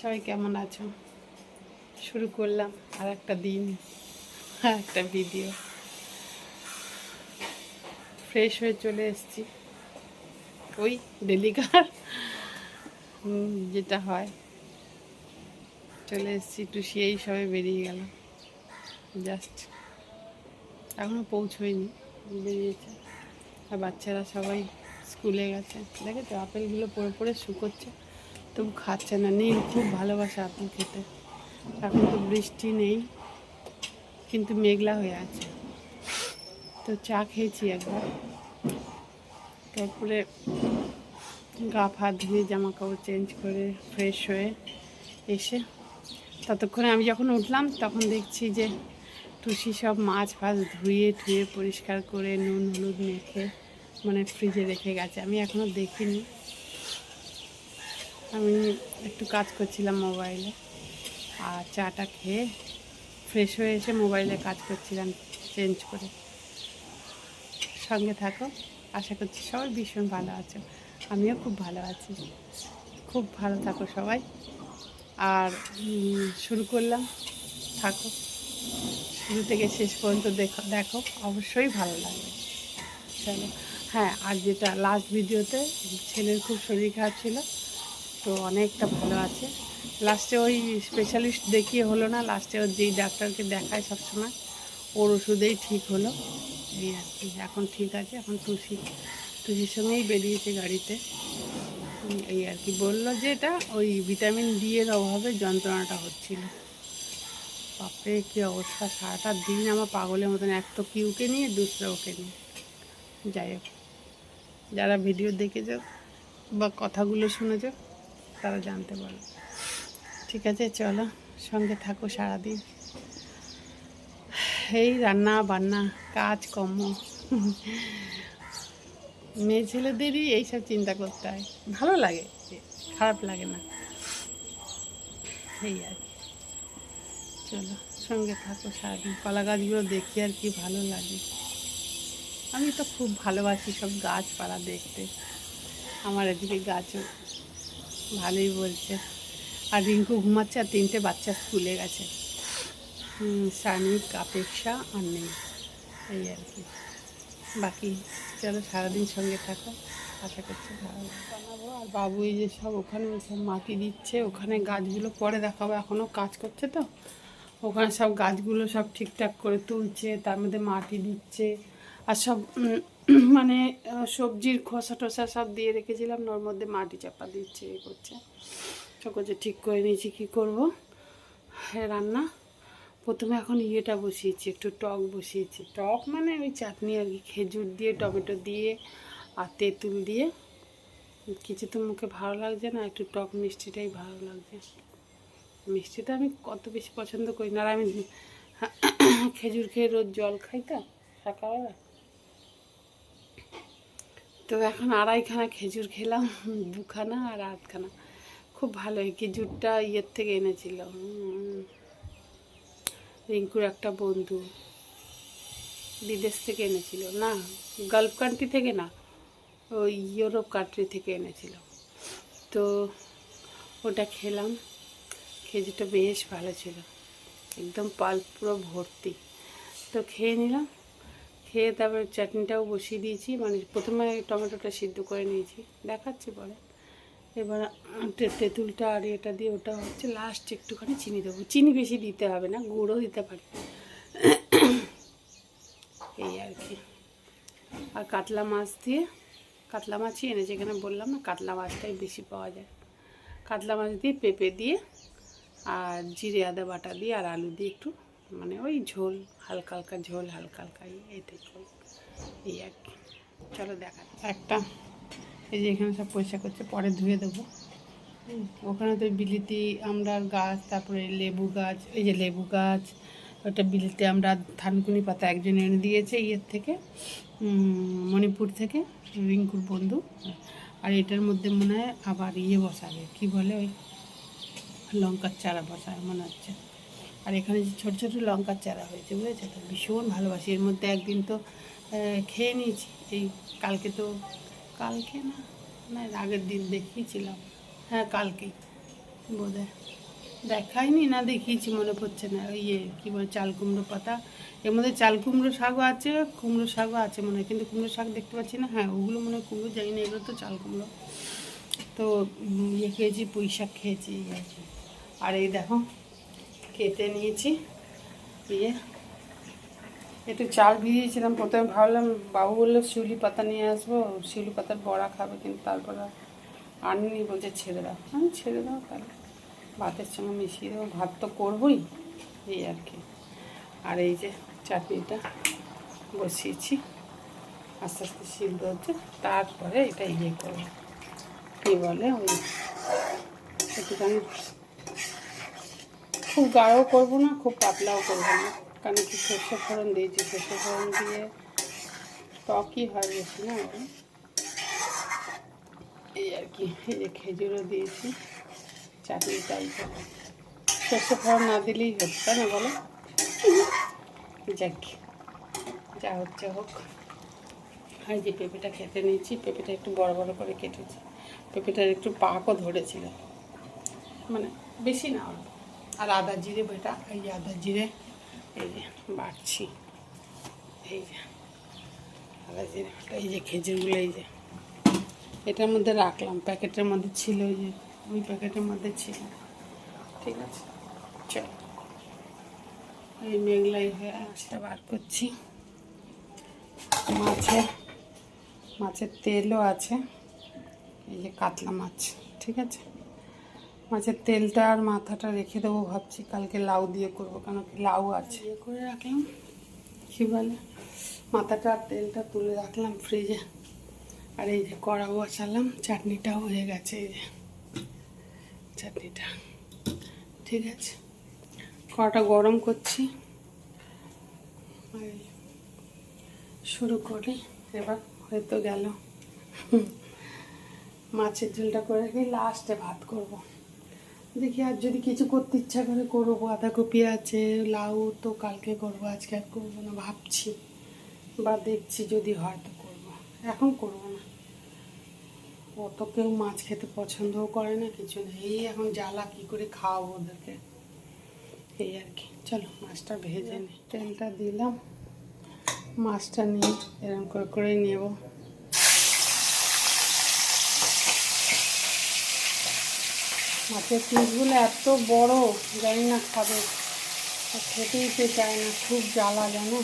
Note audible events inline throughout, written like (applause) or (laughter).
সবাই কেমন আছো? শুরু করলাম আর একটা দিন আর একটা ভিডিও ফ্রেশ হয়ে চলে এসেছি। ওই ডেলিকার যেটা হয়। চলে এসেছি টুসি এই সবে বেরিয়ে গেল জাস্ট এখনও পৌঁছোয়নি, বেরিয়েছে। আর বাচ্চারা সবাই স্কুলে গেছে। দেখেছ, আপেলগুলো পড়ে পড়ে শুকোচ্ছে। তবু খাচ্ছে না। নীল খুব ভালোবাসে আপেল খেতে। এখন তো বৃষ্টি নেই, কিন্তু মেঘলা হয়ে আছে। তো চা খেয়েছি একবার। তারপরে গা ফাত ধুয়ে জামা কাপড় চেঞ্জ করে ফ্রেশ হয়ে এসে ততক্ষণে আমি যখন উঠলাম, তখন দেখছি যে টুসি সব মাছ ফাছ ধুয়ে ধুয়ে পরিষ্কার করে নুন, হলুদ মেখে মানে ফ্রিজে রেখে গেছে। আমি এখনও দেখিনি। আমি একটু কাজ করছিলাম মোবাইলে আর চাটা খেয়ে ফ্রেশ হয়ে এসে মোবাইলে কাজ করছিলাম চেঞ্জ করে। সঙ্গে থাকো, আশা করছি সবাই ভীষণ ভালো আছো। আমিও খুব ভালো আছি। খুব ভালো থাকো সবাই। আর শুরু করলাম। থাকো। শুরু থেকে শেষ পর্যন্ত দেখো দেখো, অবশ্যই ভালো লাগবে। চলো। হ্যাঁ আর যেটা লাস্ট ভিডিওতে ছেলের খুব শরীর খারাপ ছিল তো অনেকটা ভালো আছে। লাস্টে ওই স্পেশালিস্ট দেখিয়ে হলো না লাস্টে ওর যেই ডাক্তারকে দেখায় সবসময়, ওর ওষুধেই ঠিক হলো। এই আর কি, এখন ঠিক আছে, এখন টুসি, টুসির সঙ্গেই বেরিয়েছে গাড়িতে। এই আর কি, বলল যে এটা ওই ভিটামিন ডি এর অভাবে যন্ত্রণাটা হচ্ছিল। বাপরে, কী অবস্থা, সারাটা দিন আমার পাগলের মতন, এক তো কিউকে নিয়ে, দুসরা ওকে নিয়ে। যাই হোক, যারা ভিডিও দেখেছ বা কথাগুলো শুনেছো তারা জানতে পারবে। ঠিক আছে, চলো, সঙ্গে থাকো সারাদিন। এই রান্না বান্না কাজ কর্ম মেয়ে ছেলেদেরই এইসব চিন্তা করতে হয়। ভালো লাগে, খারাপ লাগে না। এই আর কি। চলো, সঙ্গে থাকো সারাদিন। কলা গাছগুলো দেখি আর কি ভালো লাগে। আমি তো খুব ভালোবাসি সব গাছপালা দেখতে। আমার এদিকে গাছও ভালোই বলছে। আর রিঙ্কু ঘুমাচ্ছে আর তিনটে বাচ্চা স্কুলে গেছে। সানিক অপেক্ষা আর নেই। এই আর কি। বাকি চলো সারাদিন সঙ্গে থাকো। আশা করছি ভালো বানাবো আর বাবু এই যে সব ওখানে সব মাটি দিচ্ছে, ওখানে গাছগুলো পরে দেখাবো। এখনও কাজ করছে তো। ওখানে সব গাছগুলো সব ঠিকঠাক করে তুলছে, তার মধ্যে মাটি দিচ্ছে। আর সব (clears throat) মানে সবজির খোসা টোসা সব দিয়ে রেখেছিলাম। ওর মধ্যে মাটি চাপা দিচ্ছে, এ করছে। করছে ঠিক করে নিয়েছি, কী করব? হ্যাঁ রান্না। প্রথমে এখন ইয়েটা বসিয়েছি, একটু টক বসিয়েছি। টক মানে ওই চাটনি আর কি, খেজুর দিয়ে, টমেটো দিয়ে আর তেঁতুল দিয়ে। কিছু তো মুখে ভালো লাগছে না, একটু টক মিষ্টিটাই ভালো লাগছে। মিষ্টিটা আমি কত বেশি পছন্দ করি না। আর আমি, (coughs) খেজুর খেয়ে রোজ জল খাই তো, সকালবেলা। তো এখন আড়াইখানা খেজুর খেলাম, দুখানা আর আধখানা। খুব ভালো খেজুরটা ইয়ের থেকে এনেছিল রিঙ্কুর একটা বন্ধু। বিদেশ থেকে এনেছিল, না গালফ কান্ট্রি থেকে না, ওই ইউরোপ কান্ট্রি থেকে এনেছিল। তো ওটা খেলাম, খেজুরটা বেশ ভালো ছিল, একদম পাল পুরো ভর্তি। তো খেয়ে নিলাম খেয়ে তারপরে চাটনিটাও বসিয়ে দিয়েছি। মানে প্রথমে টমেটোটা সিদ্ধ করে নিয়েছি। দেখাচ্ছি পরে। এবার তেঁতুলটা আর এটা দিয়ে ওটা হচ্ছে লাস্ট একটুখানি চিনি দেবো। চিনি বেশি দিতে হবে না, গুঁড়ো দিতে পারি। এই আর কি। আর কাতলা মাছ দিয়ে, কাতলা মাছই এনেছে এখানে বললাম না, কাতলা মাছটাই বেশি পাওয়া যায়। কাতলা মাছ দিয়ে পেঁপে দিয়ে আর জিরে আদা বাটা দিয়ে আর আলু দিয়ে একটু মানে ওই ঝোল, হালকা হালকা ঝোল, হালকা হালকা এইটাই ঝোল এই আর কি। চলো দেখা, একটা, এই যে এখানে সব পয়সা করছে, পরে ধুয়ে দেবো। ওখানে তো বিলিতি আমড়ার গাছ, তারপরে লেবু গাছ, এই যে লেবু গাছ, ওটা বিলিতি আমরা থানকুনি পাতা একজন এনে দিয়েছে ইয়ের থেকে মণিপুর থেকে, রিঙ্কুর বন্ধু। আর এটার মধ্যে মনে হয় আবার ইয়ে বসাবে, কি বলে ওই? লঙ্কার চারা বসায় মনে হচ্ছে। আর এখানে যে ছোটো ছোটো লঙ্কার চারা হয়েছে, বুঝেছ? তো ভীষণ ভালোবাসি। এর মধ্যে একদিন তো খেয়ে নিয়েছি। এই কালকে তো, কালকে না? না আগের দিন দেখিয়েছিলাম। হ্যাঁ কালকেই বোধহয়। দেখায়নি না, দেখিয়েছি, মনে পড়ছে না। ইয়ে কী বলে, চাল কুমড়ো পাতা। এর মধ্যে চাল কুমড়ো শাকও আছে, কুমড়ো শাকও আছে মনে হয়। কিন্তু কুমড়ো শাক দেখতে পাচ্ছি না। হ্যাঁ ওগুলো মনে হয় কুমড়ো, জানি না, এগুলো তো চাল কুমড়ো। তো ইয়ে খেয়েছি, পুঁই শাক খেয়েছি আর এই দেখো কেটে নিয়েছি। দিয়ে একটু চাল ভিজিয়েছিলাম। প্রথমে ভাবলাম, বাবু বলল, শিউলি পাতা নিয়ে আসব, শিউলি পাতার বড়া খাবে, কিন্তু তারপর আনিনি, বলছে ছেড়ে দাও। আমি ছেড়ে দাও তাহলে। ভাতের সঙ্গে মিশিয়ে দেবো। ভাত তো করবোই, এই আর কি। আর এই যে চাটনিটা বসিয়েছি। আস্তে আস্তে সিদ্ধ হচ্ছে। তারপরে এটা ইয়ে করব। কী বলে ওই একটুখানি খুব গাঢ়ও করব না, খুব পাতলাও করব না। কারণ কি সর্ষে ফোড়ন দিয়েছি, সর্ষে ফোড়ন দিয়ে টকই হয় বেশি না। এই আর কি, এই খেজুরও দিয়েছি, চাটনি টাইপের সর্ষে ফোড়ন না দিলেই হতো তাই না বলো? যাক, যা হচ্ছে হোক। আর যে পেঁপেটা খেতে নিয়েছি, পেঁপেটা একটু বড় বড় করে কেটেছি। পেঁপেটার একটু পাকও ধরেছিল। মানে বেশি না অল্প। আর আদা জিরে, বেটা, এই আদা জিরে, এই যে বাড়ছি। এই যে আদা জিরে এই যে খেজুরগুলো, এই যে। এটার মধ্যে রাখলাম, প্যাকেটের মধ্যে ছিল ওই যে, ওই প্যাকেটের মধ্যে ছিল। ঠিক আছে, চল। এই মেঘলাই হয়ে মাছটা বার করছি। মাছের মাছের তেলও আছে। এই যে কাতলা মাছ, ঠিক আছে? মাছের তেলটা আর মাথাটা রেখে দেবো ভাবছি কালকে লাউ দিয়ে করব। কেন কি লাউ আছে। ইয়ে করে রাখলাম। কী বলে? মাথাটা আর তেলটা তুলে রাখলাম ফ্রিজে। আর এই যে কড়া বসালাম চাটনিটাও হয়ে গেছে এই যে। চাটনিটা। ঠিক আছে। কড়াটা গরম করছি। শুরু করি। এবার হয়তো গেল। মাছের ঝোলটা করে রেখে লাস্টে ভাত করব। দেখি আর যদি কিছু করতে ইচ্ছা করে করব বাঁধাকপি আছে লাউ তো কালকে করব আজকে আর করব না ভাবছি। বা দেখছি যদি হয় তো করব। এখন করব না। অত কেউ মাছ খেতে পছন্দও করে না কিছু না। এই এখন জ্বালা কী করে খাওয়াবো ওদেরকে? এই আর কি। চলো মাছটা ভেজে নিই। তেলটা দিলাম। মাছটা নিয়ে এরকম করে করে নেব। মাছের পিসগুলো এত বড়, জানি না খাবে। খেতেই তো চায় না, খুব জ্বালা, জানো?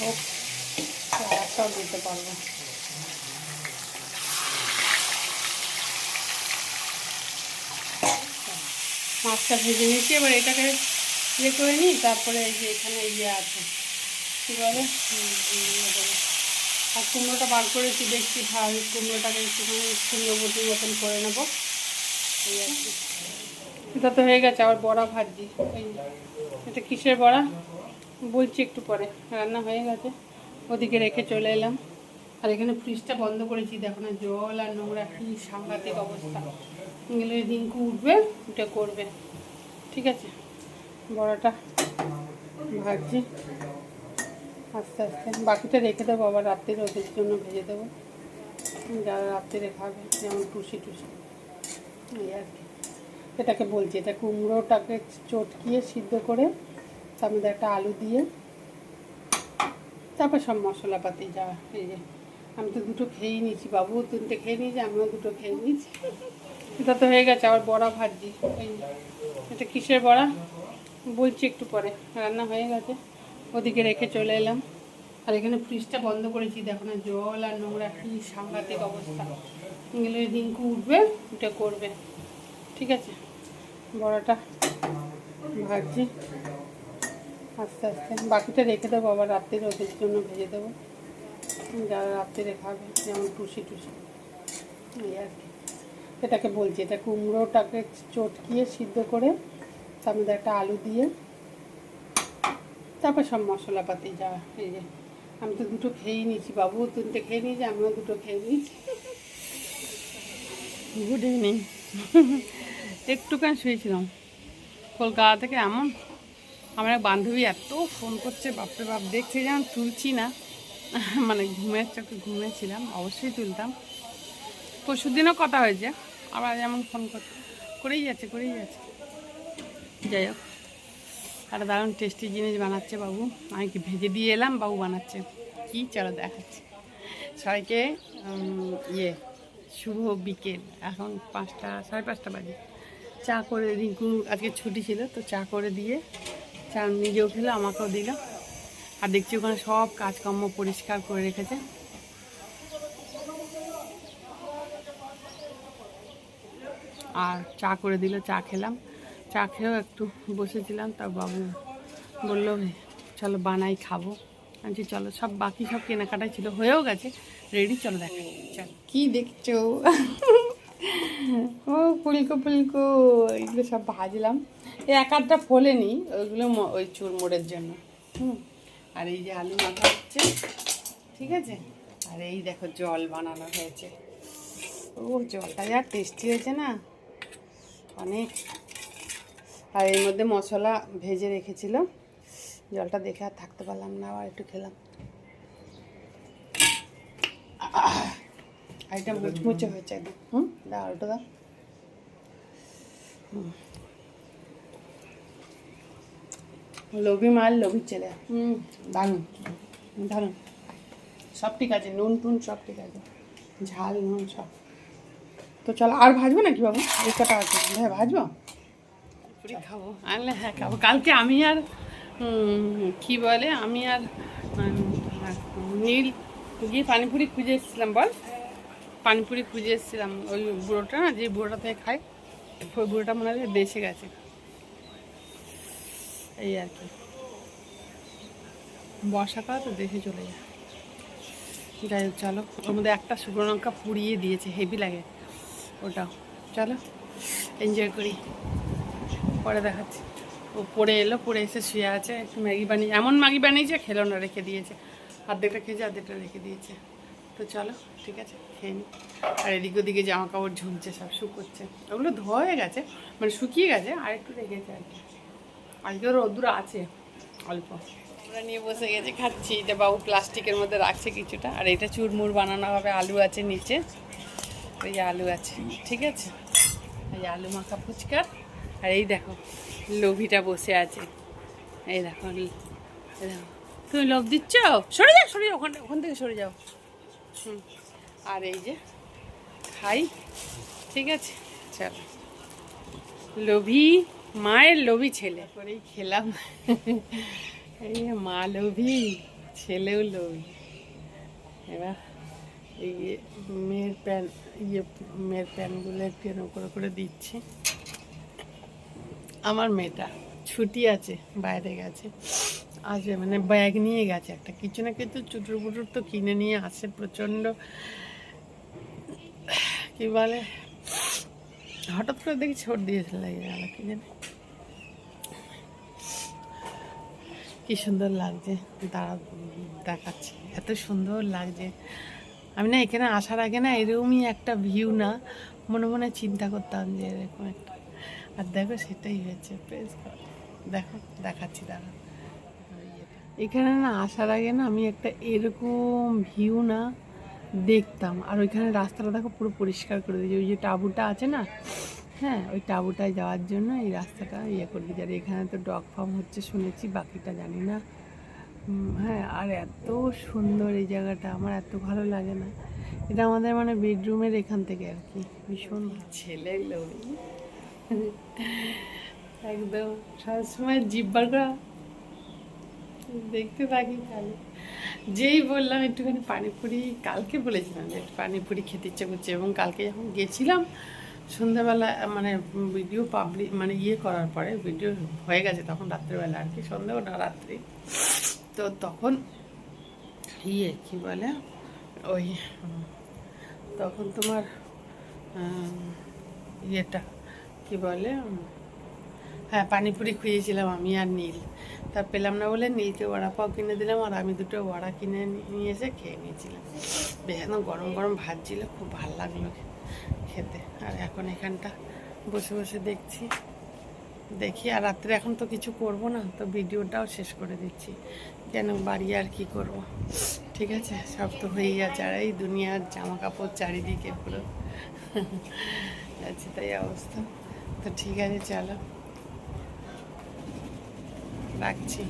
হোক দিতে পারব। মাছটা ভেজে নিয়েছি, এবার এটাকে ইয়ে করে নিই, তারপরে এই যে এখানে ইয়ে আছে। কী বলে? ইয়ে। আর কুমড়োটা বার করেছি দেখছি, ভাই, কুমড়োটাকে একটুখানি সুন্দরবতী মতন করে নেব। এটা তো হয়ে গেছে, আবার বড়া ভাজি এটা কিসের বড়া? বলছি একটু পরে, রান্না হয়ে গেছে। ওদিকে রেখে চলে এলাম। আর এখানে ফ্রিজটা বন্ধ করেছি, দেখো না, জল আর নোংরা কি সাংঘাতিক অবস্থা। গেলে রিঙ্কু উঠবে, উঠে করবে। ঠিক আছে? বড়াটা ভাজছি। আস্তে আস্তে। বাকিটা রেখে দেবো, আবার রাত্রির ওদের জন্য ভেজে দেবো। যারা রাত্রিরে খাবে, যেমন টুসি টুসি এই আর কি। এটাকে বলছি, এটা কুমড়োটাকে চটকিয়ে সিদ্ধ করে তার মধ্যে একটা আলু দিয়ে, তারপর সব মশলাপাতি যা, এই যে, আমি তো দুটো খেয়েই নিয়েছি, বাবু তিনটে খেয়ে নিয়েছি, আমিও দুটো খেয়ে নিয়েছি। এটা তো হয়ে গেছে, আবার বড়া ভাজি এটা কিসের বড়া? বলছি একটু পরে, রান্না হয়ে গেছে, ওদিকে রেখে চলে এলাম। আর এখানে ফ্রিজটা বন্ধ করেছি, দেখো না জল আর নোংরা কি সাংঘাতিক অবস্থা। গেলে রিঙ্কু উঠবে, উঠে করবে। ঠিক আছে? বড়াটা ভাজছি। আস্তে আস্তে। বাকিটা রেখে দেবো, আবার রাত্রির ওদের জন্য ভেজে দেবো। যারা রাত্রিরে খাবে, যেমন টুসি টুসি। এই আর কি। এটাকে বলছি, এটা কুমড়োটাকে চটকিয়ে সিদ্ধ করে তার মধ্যে একটা আলু দিয়ে, তারপর সব মশলাপাতি যা এই যে, আমি তো দুটো খেয়েই নিয়েছি বাবু, তিনটে খেয়ে নিয়েছি, আমিও দুটো খেয়ে নিয়েছি। গুড ইভিনিং একটুখানি শুয়েছিলাম। কলকাতা থেকে এমন আমার এক বান্ধবী এত ফোন করছে, বাপরে বাপ, দেখছে যেমন তুলছি না। মানে ঘুমের চোখে ঘুমিয়েছিলাম অবশ্যই তুলতাম। পরশু দিনও কথা হয়েছে, আবার যেমন ফোন কর, করেই যাচ্ছে করেই যাচ্ছে। যাই হোক আর দারুণ টেস্টি জিনিস বানাচ্ছে বাবু। আমি কি ভেজে দিয়ে এলাম? বাবু বানাচ্ছে। কি? চলো দেখাচ্ছি। সবাইকে ইয়ে শুভ বিকেল। এখন পাঁচটা, সাড়ে পাঁচটা বাজে। চা করে রিঙ্কু, আজকে ছুটি ছিল, তো চা করে দিয়ে চা নিজেও খেলো, আমাকেও দিল। আর দেখছি ওখানে সব কাজকর্ম পরিষ্কার করে রেখেছে। আর চা করে দিল, চা খেলাম। চা খেয়েও একটু বসেছিলাম, তা বাবু বলল, চলো বানাই খাব। আমি চলো, সব বাকি সব কেনাকাটাই ছিল, হয়েও গেছে। রেডি চলো দেখা চলো। কি দেখছ? ও ফুলকো ফুলকো, এগুলো সব ভাজলাম। এই এক আধটা ফোলেনি, ওইগুলো ওই চুরমুড়ের জন্য। হুম, আর এই যে আলু মাখা হচ্ছে, ঠিক আছে? আর এই দেখো, জল বানানো হয়েছে। ও জলটা যা টেস্টি হয়েছে না, অনেক আর এর মধ্যে মশলা ভেজে রেখেছিল জলটা দেখে আর থাকতে পারলাম না, আবার একটু খেলাম। আর মুচমুচে হয়েছে একদম। হুম, দাও ওটা হুম। লোভী মাল লোভী ছেলে। হুম, দারুণ। দারুণ। সব ঠিক আছে, নুন টুন সব ঠিক আছে। ঝাল, নুন সব। তো চলো, আর ভাজবো নাকি বাবু? এই কটা আছে। হ্যাঁ ভাজবো? পুরি খাব। আনলে হ্যাঁ খাব। কালকে আমি আর কি বলে আমি আর নীল গিয়ে পানিপুরি খুঁজে এসেছিলাম বল। পানিপুরি খুঁজে এসেছিলাম ওই বুড়োটা না যে বুড়োটা থেকে খায় ওই বুড়োটা মনে হয় বেঁচে গেছে। এই আর কি। বর্ষাকাল তো দেখে চলে যায়। যাই হোক চলো। ওর মধ্যে একটা শুকনো লঙ্কা পুড়িয়ে দিয়েছে হেভি লাগে। ওটাও। চলো এনজয় করি। পরে দেখাচ্ছি। ও পড়ে এলো, পড়ে এসে শুয়ে আছে, একটু ম্যাগি বানিয়ে, এমন ম্যাগি বানিয়েছে, খেলো না, রেখে দিয়েছে। অর্ধেকটা খেয়েছে অর্ধেকটা রেখে দিয়েছে। তো চলো, ঠিক আছে, খেয়ে নি। আর এদিক ওদিকে জামা কাপড় ঝুলছে, সব শুকোচ্ছে। ওগুলো ধোয়া হয়ে গেছে মানে শুকিয়ে গেছে, আর একটু রেখেছে আর কি। আজকে রোদ্দুর আছে, অল্প। আমরা নিয়ে বসে গেছি, খাচ্ছি। এটা বাবু প্লাস্টিকের মধ্যে রাখছে কিছুটা, আর এটা চুরমুর বানানো হবে, আলু আছে নিচে। ওই আলু আছে, ঠিক আছে? এই আলু মাখা ফুচকার আর এই দেখো লোভিটা বসে আছে। এই দেখো দেখো। তুমি লোভ দিচ্ছ? সরে যাও সরে যাও ওখান ওখান থেকে সরে যাও। হুম। আর এই যে খাই। ঠিক আছে চলো। লোভি মায়ের লোভী ছেলে। করেই খেলাম। এই মা লোভী ছেলেও লোভি। এবার এই মেয়ের প্যান ইয়ে মেয়ের প্যানগুলো একটু করে করে দিচ্ছি। আমার মেয়েটা। ছুটি আছে, বাইরে গেছে। আসবে মানে ব্যাগ নিয়ে গেছে একটা। কিছু না কিছু চুটুর পুটুর তো কিনে নিয়ে আসে প্রচণ্ড। কি বলে? হঠাৎ করে দেখি ছোট দিয়েছে লেগে গেল, কি জানি। কি সুন্দর লাগছে। দাঁড়া, দেখাচ্ছি। এত সুন্দর লাগছে। আমি না এখানে আসার আগে না এরকমই একটা ভিউ না। মনে মনে চিন্তা করতাম যে এরকম একটা আর দেখো সেটাই হয়েছে প্রেস দেখো, দেখাচ্ছি দাঁড়া এখানে না আসার আগে না আমি একটা এরকম ভিউ না দেখতাম। আর ওইখানে রাস্তাটা দেখো পুরো পরিষ্কার করে দিয়েছে। ওই যে টাবুটা আছে না হ্যাঁ ওই টাবুটায় যাওয়ার জন্য এই রাস্তাটা ইয়ে করে দিয়েছে। আর এখানে তো ডগ ফার্ম হচ্ছে শুনেছি, বাকিটা জানি না। হ্যাঁ আর এত সুন্দর এই জায়গাটা, আমার এত ভালো লাগে না। এটা আমাদের মানে বেডরুমের এখান থেকে আর কি, ভীষণ। ছেলে লোক। (laughs) একদম সবসময় জিব্বার করা। দেখতে থাকি খালি যেই বললাম, একটুখানি পানিপুরি কালকে বলেছিলাম যে পানিপুরি খেতে ইচ্ছে করছে এবং কালকে যখন গেছিলাম, সন্ধ্যাবেলা মানে ভিডিও পাবলিক মানে ইয়ে করার পরে, ভিডিও হয়ে গেছে তখন রাত্রেবেলা আর কি, সন্ধ্যেও না, রাত্রি। তো তখন ইয়ে কি বলে, ওই, তখন তোমার ইয়েটা কি বলে? হ্যাঁ পানিপুরি খুঁজেছিলাম আমি আর নীল। তা পেলাম না বলে নীলকে বড়া পাও কিনে দিলাম আর আমি দুটো বড়া কিনে নিয়ে এসে খেয়ে নিয়েছিলাম। বেশ, একদম গরম গরম ভাত ছিল, খুব ভালো লাগল খেতে। আর এখন এখানটা বসে বসে দেখছি। দেখি, আর রাত্রে এখন তো কিছু করব না, তো ভিডিওটাও শেষ করে দিচ্ছি। কেন, বাড়ি আর কি করব? ঠিক আছে, সব তো হয়েই আছে আর এই দুনিয়ার জামা কাপড় চারিদিকে পুরো। (laughs) আচ্ছা তাই অবস্থা। তো ঠিক আছে চলো। রাখছি।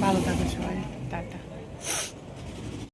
ভালো থাকো সবাই। টাটা।